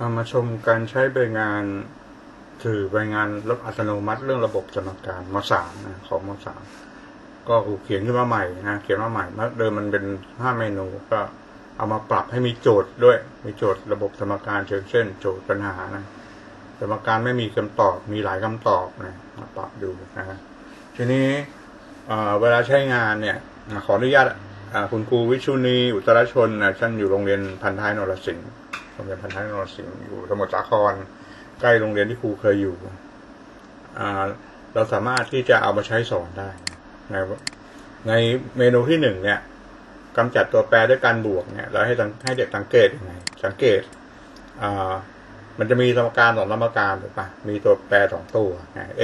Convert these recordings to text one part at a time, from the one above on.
เอามาชมการใช้ใบงานคือใบงานระบบอัตโนมัติเรื่องระบบสมการมสามนะของมสามก็ครูเขียนขึ้นมาใหม่นะเขียนมาใหม่เมื่อเดิมมันเป็นห้าเมนูก็เอามาปรับให้มีโจทย์ด้วย มีโจทย์ระบบสมการเชิงเส้น โจทย์ปัญหานะสมการไม่มีคำตอบมีหลายคำตอบนะมาปรับดูนะฮะทีนี้เวลาใช้งานเนี่ยขออนุญาตคุณครูวิชุนีอุตรชนนะท่านอยู่โรงเรียนพันท้ายนรสิงห์ รงเรียนพันท้ายนรสิงห์อยู่สมุทรสาคร ใกล้โรงเรียนที่ครูเคยอยู่อเราสามารถที่จะเอามาใช้สอนได้ในในเมนูที่หนึ่งเนี่ยกำจัดตัวแปรด้วยการบวกเนี่ย เราให้ให้เด็กสังเกตยังไงสังเกตอมันจะมีสมการสองสมการถูกปะมีตัวแปรสองตัว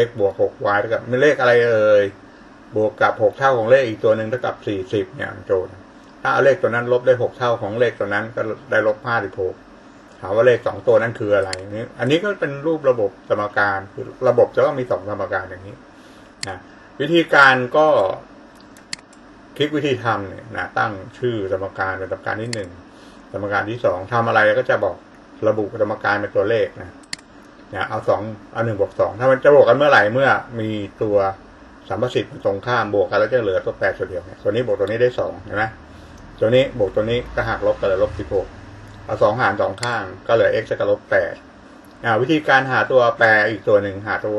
x บวกหก y เท่ากับมีเลขอะไรเอ่ยบวกกับหกเท่าของเลขอีกตัวหนึ่งเท่ากับสี่สิบเนี่ยโจทย์ถ้าเอาเลขตัวนั้นลบได้หกเท่าของเลขตัวนั้นก็ได้ลบห้าสิบหก ถามว่าเลขสองตัวนั้นคืออะไรนี่อันนี้ก็เป็นรูประบบสมการคือระบบจะต้องมีสองสมการอย่างนี้นะวิธีการก็คลิกวิธีทำเนี่ยนะตั้งชื่อสมการเป็นสมการที่หนึ่งสมการที่สองทำอะไรก็จะบอกระบุสมการเป็นตัวเลขนะนะเอาสองเอาหนึ่งบวกสองถ้ามันจะบวกกันเมื่อไหร่เมื่อมีตัวสัมประสิทธิ์ตรงข้ามบวกกันแล้วจะเหลือตัวแปรตัวเดียวเนี่ยตัวนี้บวกตัวนี้ได้สองเห็นไหมตัวนี้บวกตัวนี้ก็หักลบกันเลยลบสิบหก เอาสองหารสองข้าง ก็เหลือ x กับลบแปดอ่าวิธีการหาตัวแปรอีกตัวหนึ่งหาตัว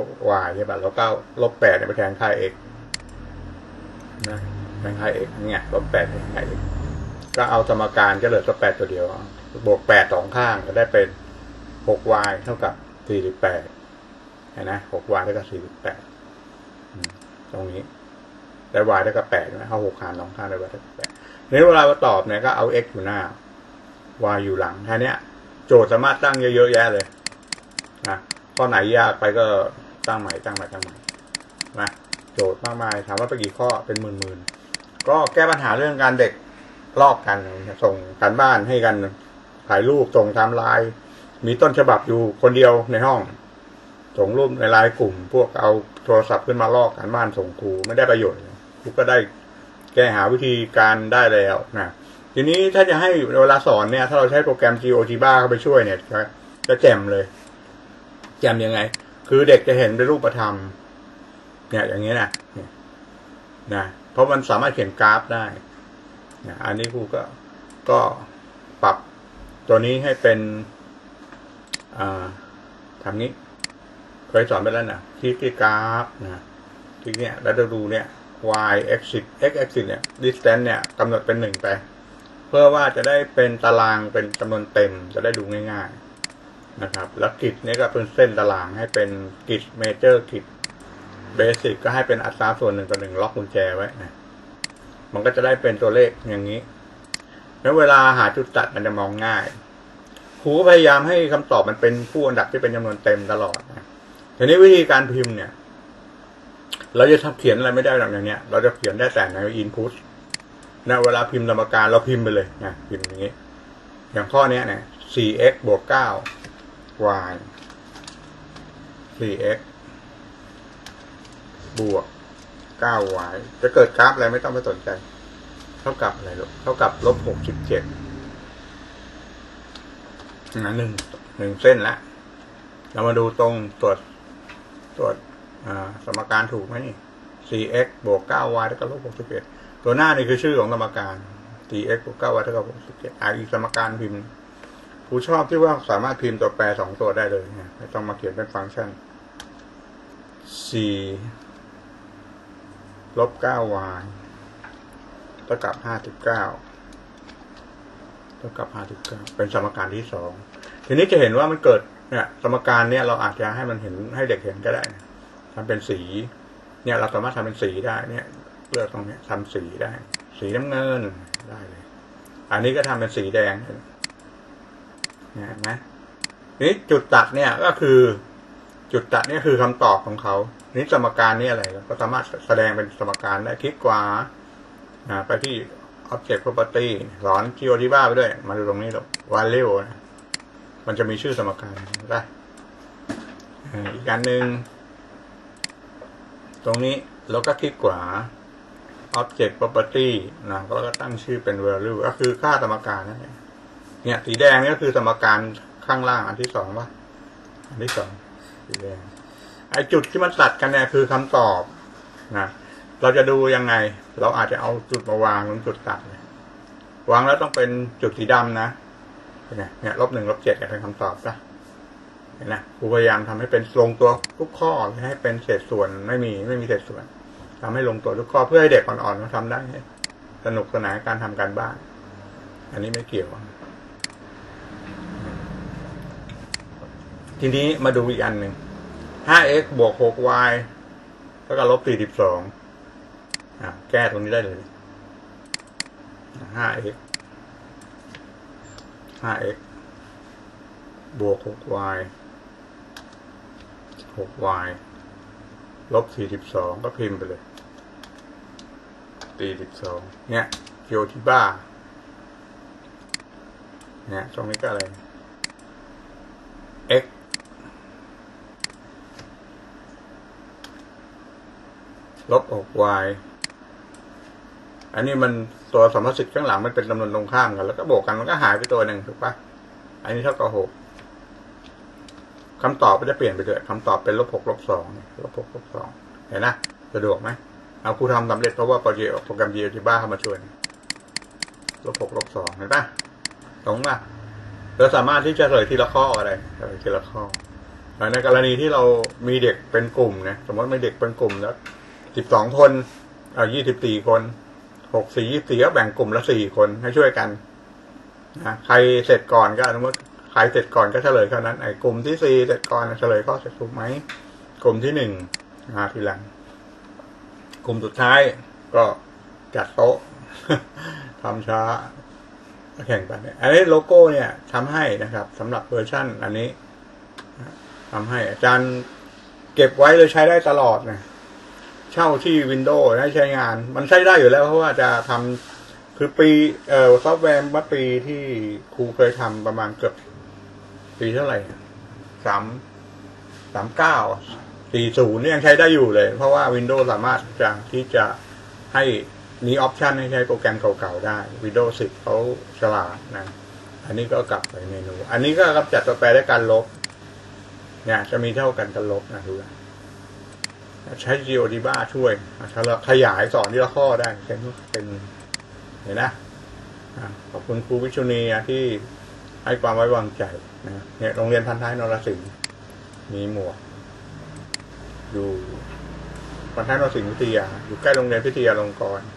y ใช่ปะแล้วก็ลบแปดเนี่ยไปแทนค่า x นะแทนค่า x เนี่ยลบแปดแทนค่า x ก็เอาสมการก็เหลือตัวแปดตัวเดียว บวกแปดสองข้างก็ได้เป็นหก y เท่ากับสี่สิบแปดเห็นไหมหก y เท่ากับสี่สิบแปดตรงนี้ได้ y เท่ากับแปดนะเอาหกหารสองข้างได้ y เท่ากับแปดนี้เวลาเราตอบเนี่ยก็เอา x อยู่หน้า y อยู่หลังแค่นี้โจทย์สามารถตั้งเยอะๆแยะเลยนะข้อไหนยากไปก็ตั้งใหม่ตั้งใหม่ตั้งใหม่นะโจทย์มากมายถามว่าไปกี่ข้อเป็นหมื่นๆก็แก้ปัญหาเรื่องการเด็กลอกกันส่งการบ้านให้กันถ่ายรูปส่งตามไลน์มีต้นฉบับอยู่คนเดียวในห้อง ส่งรูปในไลน์กลุ่ม พวกเอาโทรศัพท์ขึ้นมาลอกการบ้านส่งครูไม่ได้ประโยชน์ครูก็ได้แก้หาวิธีการได้แล้วนะ ทีนี้ถ้าจะให้เวลาสอนเนี่ย ถ้าเราใช้โปรแกรม GeoGebra เข้าไปช่วยเนี่ยจะจะแจ่มเลย แจ่มยังไง คือเด็กจะเห็นเป็นรูปธรรม เนี่ย อย่างนี้นะเนี่ยนะเพราะมันสามารถเขียนกราฟได้นะอันนี้ครูก็ก็ปรับตัวนี้ให้เป็นอ่าทำนี้ เคยสอนไปแล้วนะคลิกที่กราฟนะคลิกเนี่ย แล้วเราดูเนี่ย y exit x exit เนี่ย distance เนี่ยกำหนดเป็นหนึ่งไป เพื่อว่าจะได้เป็นตารางเป็นจำนวนเต็มจะได้ดูง่ายๆนะครับ แล้วกิจเนี่ยก็เป็นเส้นตารางให้เป็นกิจเมเจอร์กิจเบสิกก็ให้เป็นอัตราส่วนหนึ่งต่อหนึ่งล็อกกุญแจไว้นะมันก็จะได้เป็นตัวเลขอย่างนี้ แล้วเวลาหาจุดตัดมันจะมองง่ายครูก็พยายามให้คำตอบมันเป็นผู้อันดับที่เป็นจำนวนเต็มตลอดนะทีนี้วิธีการพิมพ์เนี่ย เราจะทำเขียนอะไรไม่ได้หรอกอย่างเนี้ย เราจะเขียนได้แต่ใน input นะเวลาพิมพ์สมการเราพิมพ์ไปเลยนะพิมพ์อย่างนี้ อย่างข้อเนี้ยเนี่ย 4x บวก 9 y 4x บวก 9y จะเกิดกราฟอะไรไม่ต้องไปสนใจ เท่ากับอะไรลูกเท่ากับลบ 67นะหนึ่งหนึ่งเส้นละ เรามาดูตรงตรวจตรวจสมการถูกไหมนี่ 4x บวก 9y เท่ากับลบ 61 ตัวหน้านี่คือชื่อของสมการ 4x บวก 9y เท่ากับ67อ่าอีกสมการพิมพ์ครูชอบที่ว่าสามารถพิมพ์ตัวแปรสองตัวได้เลยไม่ต้องมาเขียนเป็นฟังก์ชัน4ลบ 9y เท่ากับ 59เท่ากับ 59 เป็นสมการที่สองทีนี้จะเห็นว่ามันเกิดเนี่ย สมการเนี่ยเราอาจจะให้มันเห็นให้เด็กเห็นก็ได้นะทำเป็นสี เนี่ยเราสามารถทำเป็นสีได้ เนี่ย เลือกตรงนี้ทำสีได้ สีน้ำเงินได้เลย อันนี้ก็ทำเป็นสีแดงเนี่ยนไหมนี่จุดตัดเนี่ยก็คือ จุดตัดเนี่ยคือคำตอบของเขานี่สมการนี่อะไรก็สามารถแสดงเป็นสมการได้คลิกขวาไปที่ object property สอน GeoGebra ไปด้วย มาดูตรงนี้หรอก value นะมันจะมีชื่อสมการได้อีกอันหนึ่งตรงนี้เราก็คลิกขวา object property นะแล้วก็ตั้งชื่อเป็น value ก็คือค่าสมการนั่นเองเนี่ยสีแดงนี่ก็คือสมการข้างล่างอันที่สองว่าอันที่สองสีแดงไอจุดที่มันตัดกันเนี่ยคือคำตอบนะเราจะดูยังไง เราอาจจะเอาจุดมาวางตรงจุดตัดเลยวางแล้วต้องเป็นจุดสีดำนะเห็นไหมเนี่ยลบหนึ่งลบเจ็ดเนี่ยเป็นคำตอบปะเห็นไหมครูพยายามทำให้เป็นลงตัวทุกข้อให้เป็นเศษส่วนไม่มีไม่มีเศษส่วน ทำให้ลงตัวทุกข้อเพื่อให้เด็กอ่อนๆเขาทำได้สนุกสนานการทำการบ้าน อันนี้ไม่เกี่ยว ทีนี้มาดูอีกอันหนึ่ง 5x บวก 6y เท่ากับลบ42แก้ตรงนี้ได้เลย 5x 5x บวก 6y 6y ลบ42 ก็พิมพ์ไปเลย 42เนี่ยเกียวทิบ้าเนี่ยตรงนี้ก็อะไร x ลบ 6y อันนี้มันตัวสมมติข้างหลังมันเป็นจำนวนตรงข้ามกัน แล้วก็บวกกันมันก็หายไปตัวหนึ่งถูกปะอันนี้เท่ากับหกคำตอบก็จะเปลี่ยนไปเลยคำตอบเป็นลบหกลบสองลบหกลบสองเห็นนะสะดวกไหม เอาครูทำสำเร็จเพราะว่าโปรแกรม GeoGebra เข้ามาช่วยลบหกลบสองเห็นปะตรงปะเราสามารถที่จะเฉลยทีละข้ออะไรเฉลยทีละข้อในกรณีที่เรามีเด็กเป็นกลุ่มนะสมมติมีเด็กเป็นกลุ่มแล้วสิบสองคนเอายี่สิบสี่คนหกสี่ยี่สี่ก็แบ่งกลุ่มละสี่คนให้ช่วยกันนะใครเสร็จก่อนก็สมมติใครเสร็จก่อนก็เฉลยเท่านั้นไอ้กลุ่มที่สี่เสร็จก่อนเฉลยข้อเสร็จถูกไหมกลุ่มที่หนึ่งมาทีหลัง กลุ่มสุดท้ายก็จัดโต๊ะทำช้าแข่งกันอันนี้โลโก้เนี่ยทำให้นะครับสำหรับเวอร์ชั่น อันนี้ทำให้อาจารย์เก็บไว้เลยใช้ได้ตลอดนะเช่าที่วินโดว์ให้ใช้งาน มันใช้ได้อยู่แล้วเพราะว่าจะทำคือปีเอ่อซอฟต์แวร์เมื่อปีที่ครูเคยทำประมาณเกือบปีเท่าไหร่สามสามเก้า สี่ศูนย์ยังใช้ได้อยู่เลย เพราะว่า Windows สามารถจะที่จะให้มีออปชันให้ใช้โปรแกรมเก่าๆได้ Windows 10เขาฉลาดนะ อันนี้ก็กลับไปเมนู อันนี้ก็กำจัดตัวแปรด้วยการลบ เนี่ย จะมีเท่ากันกันลบนะดูนะใช้ GeoDiba ช่วยขยายสอนที่ละข้อได้เป็นเป็นเห็นนะขอบคุณครูวิชุนีที่ให้ความไว้วางใจนะเนี่ยโรงเรียนพันท้ายนรสิงห์มีหมวก อยู่พันท้ายนรสิงห์วิทยา อยู่ใกล้โรงเรียนพิทยาลงกรณ์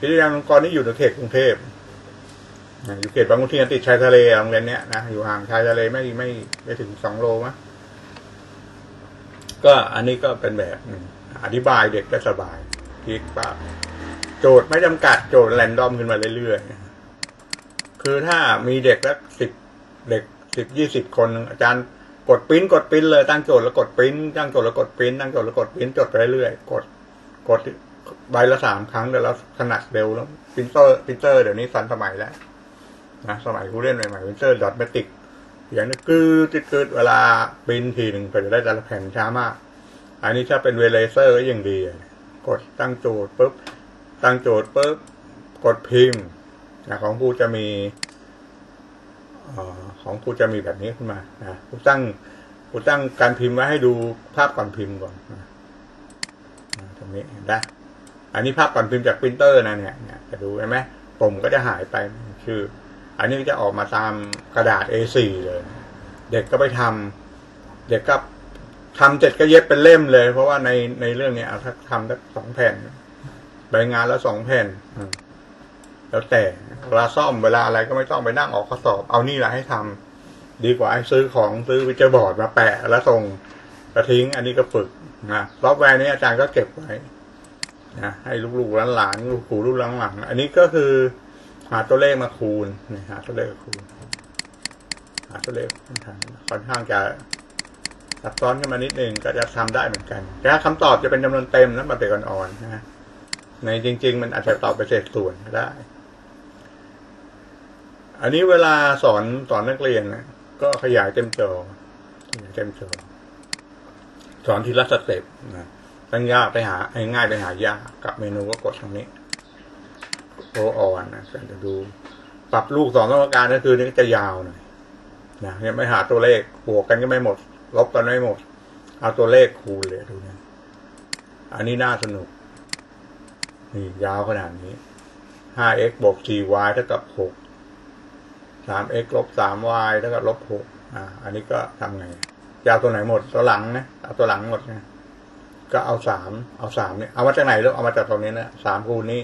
พิทยาลงกรณ์นี่อยู่ในเขตกรุงเทพนะอยู่เขตบางขุนเทียนติดชายทะเลโรงเรียนเนี้ยนะอยู่ห่างชายทะเลไม่ไม่ไม่ถึงสองโลมั้งก็อันนี้ก็เป็นแบบอธิบายเด็กก็สบายคลิกปั๊บโจทย์ไม่จำกัดโจทย์แรนดอมขึ้นมาเรื่อยๆคือถ้ามีเด็กแล้วสิบเด็กสิบยี่สิบคนอาจารย์ กดปริ้นกดปริ้นเลยตั้งโจทย์แล้วกดปริ้นตั้งโจทย์แล้วกดปริ้นตั้งโจทย์แล้วกดปริ้นจดไปเรื่อยๆกดกดใบละสามครั้งแต่แล้วขนาดเร็วแล้วปรินเตอร์ปรินเตอร์เดี๋ยวนี้สันสมัยแล้วนะสมัยผู้เล่นใหม่ๆปรินเตอร์ดอทเมติกอย่างนี้กืดกืดเวลาปริ้นทีหนึ่งก็จะได้แต่ละแผ่นช้ามาก อันนี้ถ้าเป็นเวเลเซอร์ก็ยังดี กดตั้งโจทย์ปุ๊บตั้งโจทย์ปุ๊บกดพิมพ์นะของกูจะมี ของกูจะมีแบบนี้ขึ้นมานะกูตั้งกูตั้งการพิมพ์ไว้ให้ดูภาพก่อนพิมพ์ก่อนนะตรงนี้เห็นไหมอันนี้ภาพก่อนพิมพ์จากปรินเตอร์นะเนี่ยเนี่ยจะดูเห็นไหมปุ่มก็จะหายไปชื่ออันนี้จะออกมาตามกระดาษ A4 เลย เด็กก็ไปทำเด็กก็ทำเสร็จก็เย็บเป็นเล่มเลย เพราะว่าในในเรื่องเนี้ยถ้าทำได้สองแผ่นใบงานแล้วสองแผ่น แล้วแต่เวลาซ่อมเวลาอะไรก็ไม่ต้องไปนั่งออกข้อสอบ เอานี่แหละให้ทำดีกว่าให้ซื้อของซื้อวิจบอร์ดมาแปะแล้วส่งกระทิ้ง อันนี้ก็ฝึกนะซอฟต์แวร์นี้อาจารย์ก็เก็บไว้นะให้ลูกๆหลานๆลูกขู่ลูกหลังๆอันนี้ก็คือหาตัวเลขมาคูณนี่หาตัวเลขคูณหาตัวเลขค่อนข้างจะซับซ้อนขึ้นมานิดนึงก็จะทำได้เหมือนกันแต่คำตอบจะเป็นจำนวนเต็มแล้วมาเป็นอ่อนๆนะฮะในจริง ๆ มันอาจจะตอบไปเศษส่วนก็ได้ อันนี้เวลาสอนสอนนักเรียนนะก็ขยายเต็มจอขยายเต็มจอ สอนทีละสเต็ปนะตั้งยากไปหาให้ง่ายไปหายากกับเมนูก็กดตรงนี้โอออนนะจะดู ปรับลูกสองต้องการก็คือนี่จะยาวหน่อยนะยังไม่หาตัวเลขบวกกันก็ไม่หมด ลบกันไม่หมด เอาตัวเลขคูณเลยดูนะอันนี้น่าสนุก นี่ยาวขนาดนี้ 5x บวก 4y เท่ากับ6 สาม x ลบ 3y เท่ากับลบ6อ่า อันนี้ก็ทำไงจะเอาตัวไหนหมดตัวหลังนะเอาตัวหลังหมดนะก็เอาสามเอาสามเนี่ยเอามาจากไหนลูกเอามาจากตรงนี้นะสามคูณนี้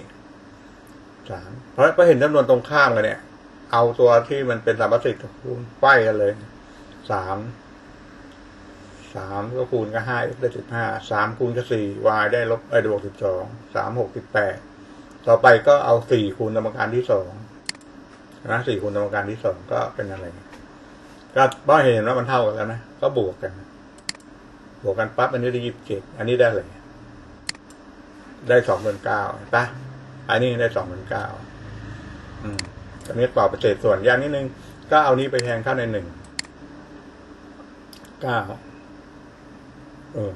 สามเพราะเห็นจำนวนตรงข้ามกันเนี่ย เอาตัวที่มันเป็นสามสิบคูณไปกันเลยสามสามก็คูณก็ห้าได้สิบห้าสามคูณก็สี่ y ได้ลบไอ้บวกสิบสองสามหกสิบแปดต่อไปก็เอาสี่คูณสมการที่สอง นะสี่คูณสมการที่สองก็เป็นอะไร ก็พอเห็นว่ามันเท่ากันแล้วนะ ก็บวกกัน บวกกันปั๊บอันนี้ได้ยี่สิบเจ็ดอันนี้ได้เลย ได้สองเป็นเก้าปะอันนี้ได้สองเป็นเก้าอืมตอนนี้ตอบไปเศษส่วนยางนิดนึง ก็เอานี้ไปแทนเข้าในหนึ่งเก้าเออ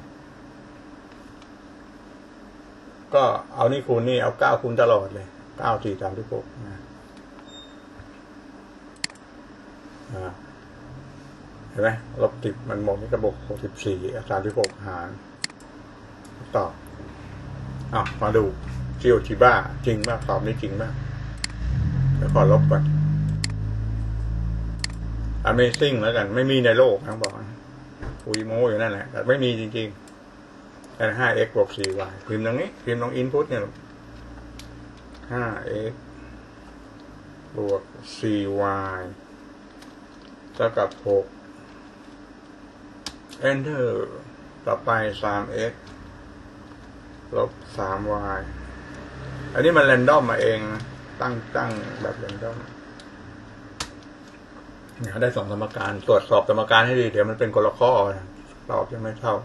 ก็เอานี่คูณนี่เอาเก้าคูณตลอดเลยเก้าสี่สามที่หกนะอ่า เห็นไหมลบสิบมันมองนี่กระบอกหกสิบสี่สามสิบหกหารตอบอะมาดูจิโอจิบ้าจริงมากตอบนี้จริงมากเดี๋ยวขอลบก่อน Amazing แล้วกัน ไม่มีในโลกทั้งบอกนะคุยโมอยู่นั่นแหละแต่ไม่มีจริงๆแต่ 5x บวก 4y พิมพ์ตรงนี้ พิมพ์ตรง input เนี่ย 5x บวก 4y เท่ากับ6 enter ต่อไป 3x ลบ 3y อันนี้มันแรนดอมมาเอง ตั้งตั้งแบบแรนดอมเนี่ยได้สองสมการ ตรวจสอบสมการให้ดี เดี๋ยวมันเป็นคนละข้อตอบจะไม่เท่า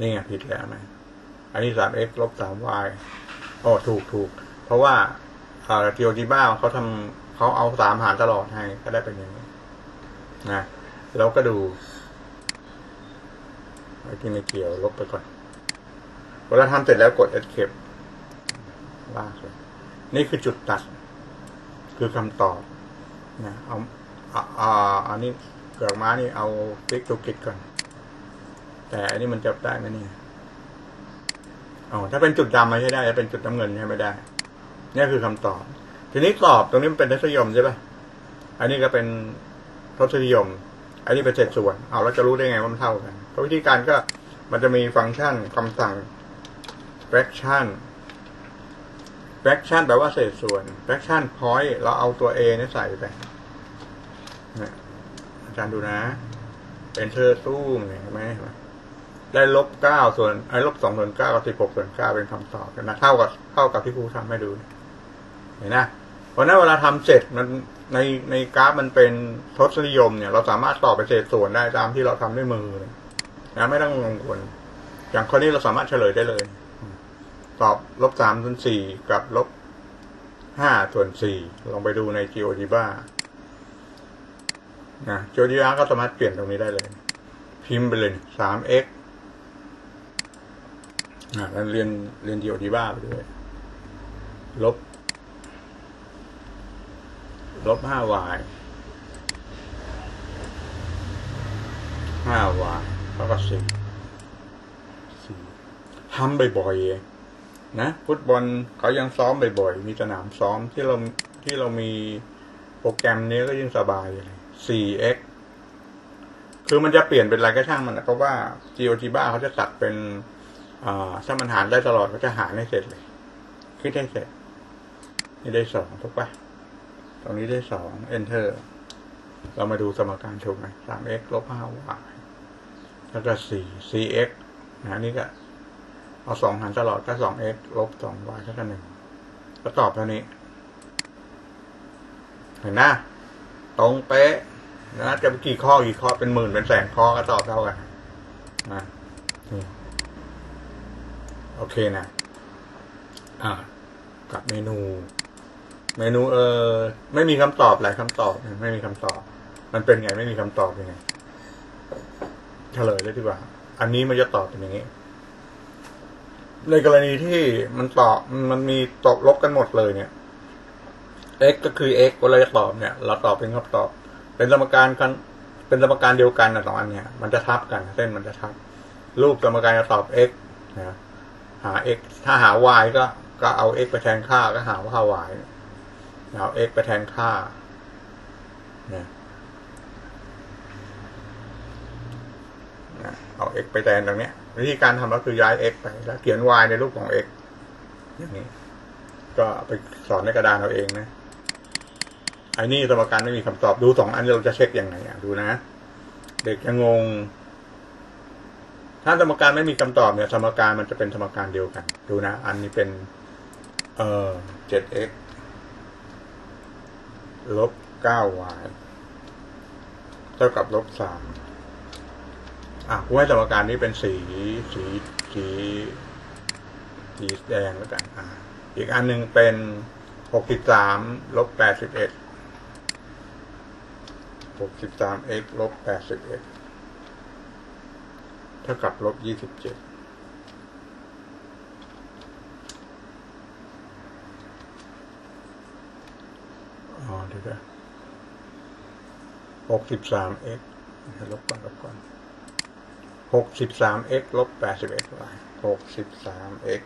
นี่ไงผิดแล้วไหมอันนี้ 3x ลบ 3y โอ้ถูกถูก เพราะว่าเอ่อทีโอจีบ้าเขาทำเขาเอาสามหารตลอดให้ ก็ได้เป็นอย่างนี้ นะแล้วก็ดูไอ้ที่ไม่เกี่ยวลบไปก่อน เวลาทำเสร็จแล้วกด escape ลากเลยนี่คือจุดตัด คือคำตอบนะเอาอ่าอ,อันนี้เกือกม้านี่เอาติ๊กตุกิดก่อน แต่อันนี้มันจับได้ไหมเนี่ยอ๋อถ้าเป็นจุดดำไม่ใช่ได้ถ้าเป็นจุดน้ำเงินใช่ไม่ได้นี่คือคำตอบ ทีนี้ตอบตรงนี้มันเป็นทศยมใช่ปะอันนี้ก็เป็น ทศนิยม อันนี้เป็นเศษส่วน เอาเราจะรู้ได้ไงว่ามันเท่ากันเพราะวิธีการก็มันจะมีฟังก์ชันคำสั่ง fraction fraction แปลว่าเศษส่วน fraction point เราเอาตัว a นี่ใส่ไปอาจารย์ดูนะ enter ตู้มเนี่ยเห็นไหมไหมได้ลบเก้าส่วนไอ้ลบสองส่วนเก้ากับสิบหกส่วนเก้าเป็นคำตอบกันนะเท่ากับเท่ากับที่ครูทำให้ดูเห็นนะเพราะนั้นเวลาทำเสร็จมัน ในในกราฟมันเป็นทศนิยมเนี่ย เราสามารถตอบไปเศษส่วนได้ตามที่เราทำด้วยมือนะไม่ต้องกังวลอย่างข้อนี้เราสามารถเฉลยได้เลย ตอบลบสามส่วนสี่กับลบห้าส่วนสี่ลองไปดูใน GeoGebra นะ GeoGebra ก็สามารถเปลี่ยนตรงนี้ได้เลย พิมพ์ไปเลยสาม x อ่าแล้วเรียนเรียน GeoGebra ไปด้วยลบ ลบห้า y ห้า y แล้วก็สี่สี่ทำบ่อยๆนะฟุตบอลเขายังซ้อมบ่อยๆ มีสนามซ้อมที่เราที่เรามีโปรแกรมนี้ก็ยิ่งสบายเลย 4x คือมันจะเปลี่ยนเป็นอะไรก็ช่างมันนะเพราะว่า GeoGebra เขาจะตัดเป็นถ้ามันหารได้ตลอดเขาจะหารให้เสร็จเลย คิดให้เสร็จ นี่ได้สองถูกปะ ตรงนี้ได้สอง enter เรามาดูสมการถูกไหมสาม x ลบห้า y แล้วก็สี่ cx นะนี่ก็เอาสองหารตลอดก็สอง x ลบสอง y เท่ากับหนึ่งก็ตอบเท่านี้ เห็นนะตรงเป๊ะนะจะกี่ข้อกี่ข้อเป็นหมื่นเป็นแสนข้อก็ตอบเท่ากันนะนี่โอเคนะ อ่ากับเมนู เมนูเออไม่มีคำตอบหลายคำตอบ ไม่มีคำตอบ มันเป็นไงไม่มีคำตอบยังไงเฉลยเลยดีกว่า อันนี้มันจะตอบเป็นอย่างนี้ ในกรณีที่มันตอบมันมีตอบลบกันหมดเลยเนี่ย x ก็คือ x เวลาจะตอบเนี่ย เราตอบเป็นคำตอบ เป็นสมการกันเป็นสมการเดียวกันนะสองอันเนี่ย มันจะทับกันเส้นมันจะทับ รูปสมการจะตอบ x นะหา x ถ้าหา y ก็ก็เอา x ไปแทนค่าก็หาว่า y เอา x ไปแทนค่าเนี่ยนะเอา x ไปแทนตรงนี้วิธีการทำก็คือย้าย x ไป แล้วเขียน y ในรูปของ x อย่างนี้ ก็ไปสอนในกระดานเราเองนะไอ้นี่สมการไม่มีคำตอบดูสองอันเราจะเช็คยังไงดูนะ เด็กจะงง ถ้าสมการไม่มีคำตอบเนี่ยสมการมันจะเป็นสมการเดียวกัน ดูนะ อันนี้เป็น เอ่อ 7x ลบ 9y เท่ากับลบ3อะกูให้สมการนี้เป็นสีสีสีสีแดงแล้วกันอ่าอีกอันหนึ่งเป็น63ลบ81 63x ลบ81เท่ากับลบ27อ๋อเดี๋ ยวหกสิบสาม x ลบก่อนลบก่อนหกสิบสาม x ลบแปดสิบเอ็ด y หกสิบสาม x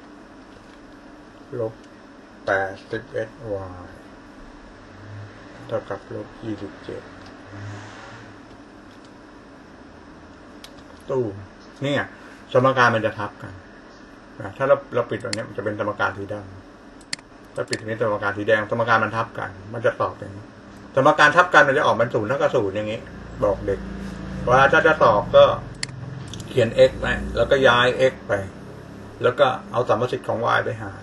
ลบแปดสิบเอ็ด y เท่ากับลบยี่สิบเจ็ดตู้เนี่ย สมการมันจะทับกันนะถ้าเราเราปิดตรงนี้มันจะเป็นสมการสีดำ ถ้าปิดตรงนี้สมการสีแดงสมการมันทับกัน มันจะตอบอย่างนี้สมการทับกันมันจะออกเป็นศูนย์เท่ากับศูนย์อย่างนี้ บอกเด็กว่าถ้าจะตอบก็เขียน x ไปแล้วก็ย้าย x ไป แล้วก็เอาสมมติของ y ไปหาร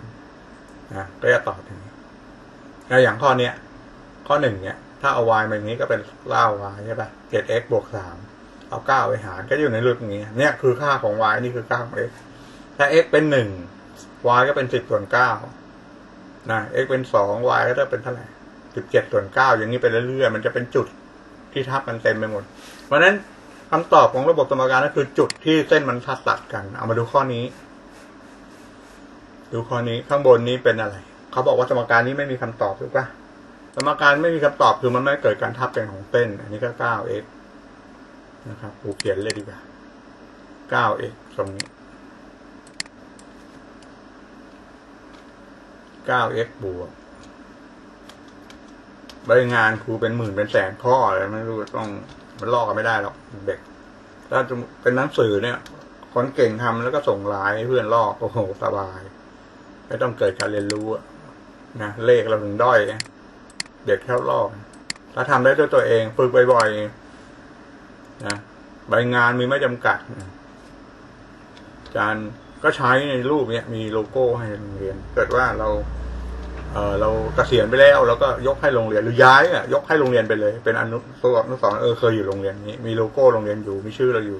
นะก็จะตอบอย่างนี้แล้วอย่างข้อเนี้ย ข้อหนึ่งเนี้ยถ้าเอา y มาอย่างนี้ก็เป็นเล่า y ใช่ปะ 7x บวกสามเอาเก้าไปหารก็อยู่ในรูปอย่างนี้ เนี่ยคือค่าของ y นี่คือค่าของ x ถ้า x เป็นหนึ่ง y ก็เป็นสิบส่วนเก้า นะ x เป็นสอง y ก็จะเป็นเท่าไหร่สิบเจ็ดส่วนเก้าอย่างนี้ไปเรื่อยๆมันจะเป็นจุดที่ทับกันเต็มไปหมด เพราะฉะนั้นคำตอบของระบบสมการก็คือจุดที่เส้นมันทัดตัดกัน เอามาดูข้อนี้ ดูข้อนี้ข้างบนนี้เป็นอะไร เขาบอกว่าสมการนี้ไม่มีคำตอบถูกปะสมการไม่มีคำตอบคือมันไม่เกิดการทับกันของเส้น อันนี้ก็เก้า x นะครับกูเขียนเลยดีกว่าเก้า x ตรงนี้ เก้า x บวกใบงานครูเป็นหมื่นเป็นแสนข้ออะไรไม่รู้ต้องมันลอกกันไม่ได้หรอกเด็กถ้าเป็นหนังสือเนี่ย คนเก่งทำแล้วก็ส่งไลน์ให้เพื่อนลอกโอ้โหสบายไม่ต้องเกิดการเรียนรู้นะเลขเราถึงด้อยเด็กแค่ลอกถ้าทำได้ด้วยตัวเองฝึกบ่อยๆนะใบงานมีไม่จำกัดอาจารย์ ก็ใช้ในรูปเนี้ยมีโลโก้ให้โรงเรียน เกิดว่าเราเออเราเกษียณไปแล้วเราก็ยกให้โรงเรียนหรือย้ายอะยกให้โรงเรียนไปเลย เป็นอนุตัวอนุสรณ์เออเคยอยู่โรงเรียนนี้มีโลโก้โรงเรียนอยู่มีชื่อเราอยู่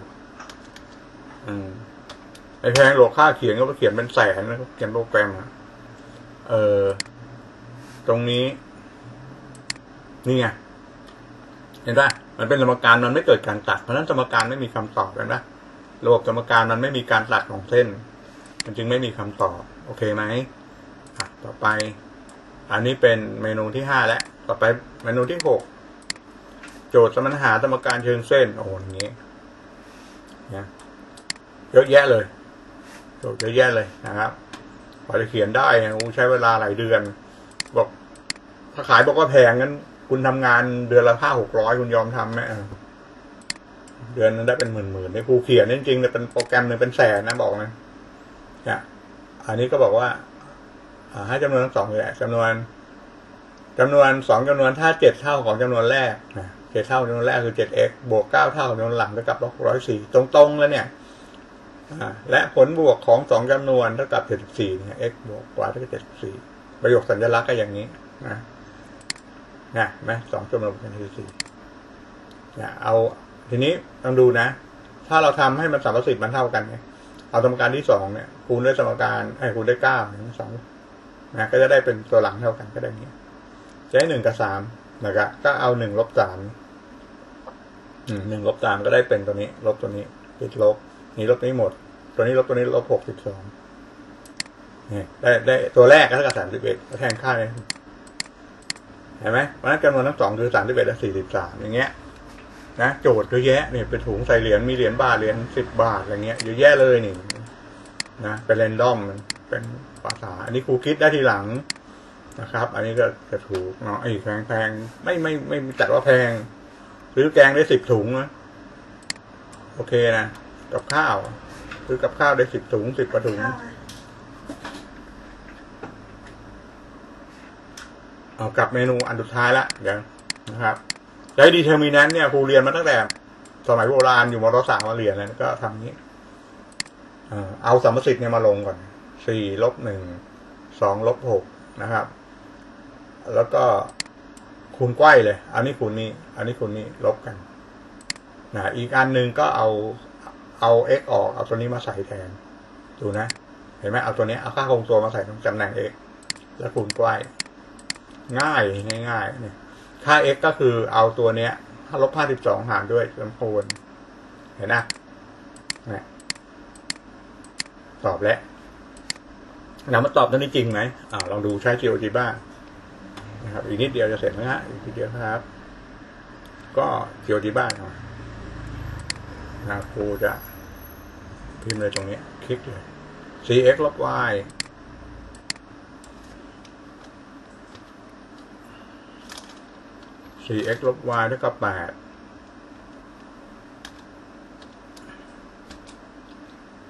อืมไอแพงโหลค่าเขียนก็เขียนเป็นแสนนะเขียนโปรแกรมอะเออตรงนี้ นี่ไงเห็นปะมันเป็นสมการมันไม่เกิดการตัดเพราะนั้นสมการไม่มีคำตอบเห็นปะระบบสมการมันไม่มีการตัดของเส้น มันจึงไม่มีคำตอบ โอเคไหมต่อไป อันนี้เป็นเมนูที่ห้าแล้ว ต่อไปเมนูที่หกโจทย์สมรหาสมการเชิงเส้น โอ้โหอย่างนี้นะเยอะแยะเลยโจทย์เยอะแยะเลยนะครับกว่าจะเขียนได้เนี่ยโอ้ใช้เวลาหลายเดือน บอก ถ้าขายบอกว่าแพงงั้น คุณทำงานเดือนละห้าหกร้อยคุณยอมทำไหมเดือนนั้นได้เป็นหมื่นหมื่นในครูเขียนจริงๆเนี่ยเป็นโปรแกรมหนึ่งเป็นแสนนะบอกนะ เนี่ยอันนี้ก็บอกว่าให้จำนวนทั้งสองเลยจำนวนจำนวนสองจำนวนถ้าเจ็ดเท่าของจำนวนแรกนะเจ็ดเท่าจำนวนแรกคือเจ็ด x บวกเก้าเท่าจำนวนหลังเท่ากับร้อยสี่ตรงๆแล้วเนี่ยและผลบวกของสองจำนวนเท่ากับเจ็ดสิบสี่เนี่ย x บวก y เท่ากับเจ็ดสิบสี่ประโยคสัญลักษณ์ก็อย่างนี้นะนะไหมสองจำนวนเป็นที่สี่เนี่ยเอาทีนี้ต้องดูนะ ถ้าเราทำให้มันสามสิบมันเท่ากันเนี่ย เอาสมการที่สองเนี่ยคูณด้วยสมการไอ้คูณด้วยเก้าเนี่ยสองนะก็จะได้เป็นตัวหลังเท่ากันก็ได้เงี้ยจะได้หนึ่งกับสามนะครับก็เอาหนึ่งลบสามหนึ่งลบสามก็ได้เป็นตัวนี้ ลบตัวนี้ติดลบ นี่ลบนี้หมด ตัวนี้ลบตัวนี้ลบหกสิบสองนี่ได้ได้ตัวแรกก็เท่ากับสามสิบเอ็ดแทนค่าเลยเห็นไหมเพราะนั้นจำนวนทั้งสองคือสามสิบเอ็ดและสี่สิบสามอย่างเงี้ย นะโจทย์เยอะแยะเนี่ยเป็นถุงใส่เหรียญมีเหรียญบาทเหรียญสิบบาทอะไรเงี้ยเยอะแยะเลยนี่นะเป็นเรนดอมเป็นภาษา อันนี้ครูคิดได้ทีหลังนะครับ อันนี้ก็จะถูกเนาะไอ้แพงแพงไม่ไม่ไม่ม่จัดว่าแพงซื้อแกงได้สิบถุงนะโอเคนะกับข้าวซื้อกับข้าวได้สิบถุงสิบกว่าถุงเอากลับเมนูอันสุดท้ายละเดี๋ยวนะครับ ใช้ดีเทอร์มินนเนี่ยครูเรียนมาตั้งแต่ สมัยโบราณอยู่มรสามมาเรียนเลยก็ทำนี้เอาสัมประสิทธิ์เนี่ยมาลงก่อนสี่ลบหนึ่งสองลบหกนะครับ แล้วก็คูณไกว้เลย อันนี้คูณนี้ อันนี้คูณนี้ลบกันนะอีกอันหนึ่งก็เอาเอา x ออก เอาตัวนี้มาใส่แทน ดูนะ เห็นไหมเอาตัวนี้เอาค่าคงตัวมาใส่ตรงตำแหน่ง x แล้วคูณไกว้ง่ายง่ายๆเนี่ย ค่า x ก็คือเอาตัวเนี้ยลบห้าสิบสองหารด้วยจำนวนเห็นนะตอบแล้วนำมาตอบตัวนี้จริงไหมอ่าลองดูใช้ GeoGebra นะครับ อีกนิดเดียวจะเสร็จแล้วฮะอีกนิดเดียวครับ ก็ GeoGebra หน่อยนะครูจะพิมพ์เลยตรงนี้ คลิกเลย cx ลบ y สี่ x ลบ y เท่ากับแปด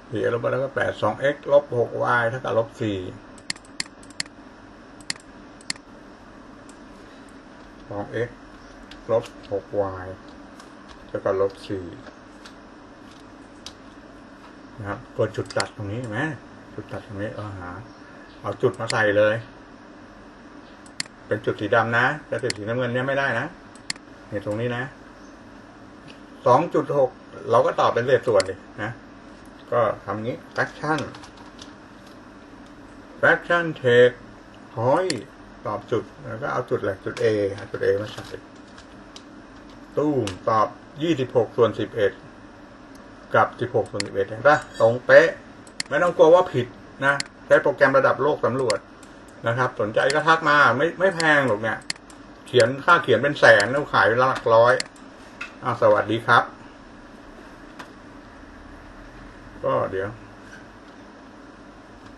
สี่ x ลบ y เท่ากับแปดสอง x ลบหก y เท่ากับลบสี่สอง x ลบหก y เท่ากับลบสี่นะครับกดจุดตัดตรงนี้เห็นไหมจุดตัดตรงนี้เออหา เอาจุดมาใส่เลย เป็นจุดสีดำนะแต่จุดสีน้ำเงินเนี่ยไม่ได้นะเนี่ยตรงนี้นะสองจุดหกเราก็ตอบเป็นเศษส่วนดินะก็ทำงี้ fraction fraction take point ตอบจุดแล้วก็เอาจุดแหละจุด A หาจุด A มาใส่ตู้มตอบยี่สิบหกส่วนสิบเอ็ดกับสิบหกส่วนสิบเอ็ดเห็นปะตรงเป๊ะ ไม่ต้องกลัวว่าผิดนะ ใช้โปรแกรมระดับโลกสำรวจ นะครับ สนใจก็ทักมาไม่ไม่แพงหรอกเนี่ย เขียนค่าเขียนเป็นแสนแล้วขายเป็นหลักร้อยอ่าสวัสดีครับ ก็เดี๋ยว